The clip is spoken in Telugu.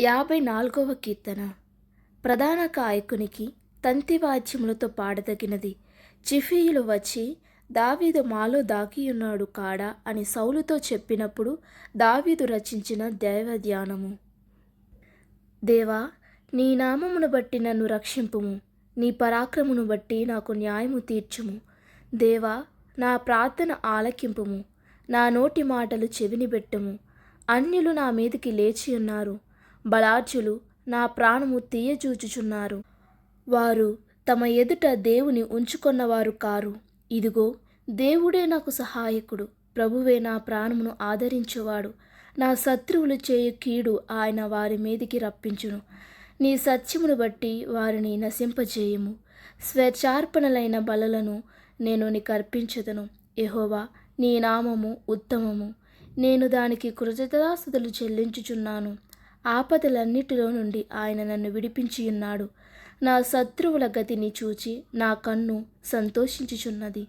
యాభై నాలుగవ కీర్తన. ప్రధాన గాయకునికి తంతివాద్యములతో పాడదగినది. చిఫీయులు వచ్చి దావీదు మాలో దాగియున్నాడు కాడా అని సౌలుతో చెప్పినప్పుడు దావీదు రచించిన దైవధ్యానము. దేవా నీ నామమును బట్టి నన్ను రక్షింపుము. నీ పరాక్రమును బట్టి నాకు న్యాయము తీర్చుము. దేవా నా ప్రార్థన ఆలకింపుము. నా నోటి మాటలు చెవిని పెట్టము అన్యులు నా మీదికి లేచి ఉన్నారు బలార్జులు నా ప్రాణము తీయచూచుచున్నారు వారు తమ ఎదుట దేవుని ఉంచుకొన్నవారు కారు. ఇదిగో దేవుడే నాకు సహాయకుడు. ప్రభువే నా ప్రాణమును ఆదరించేవాడు. నా శత్రువులు చేయు కీడు ఆయన వారి మీదికి రప్పించును. నీ సత్యమును బట్టి వారిని నశింపజేయము. స్వేచ్ఛార్పణలైన బలలను నేను నీకు అర్పించదను నీ నామము ఉత్తమము. నేను దానికి కృతజ్ఞతాస్తుతులు చెల్లించుచున్నాను. ఆపదలన్నిటిలో నుండి ఆయన నన్ను విడిపించి ఉన్నాడు. నా శత్రువుల గతిని చూచి నా కన్ను సంతోషించుచున్నది.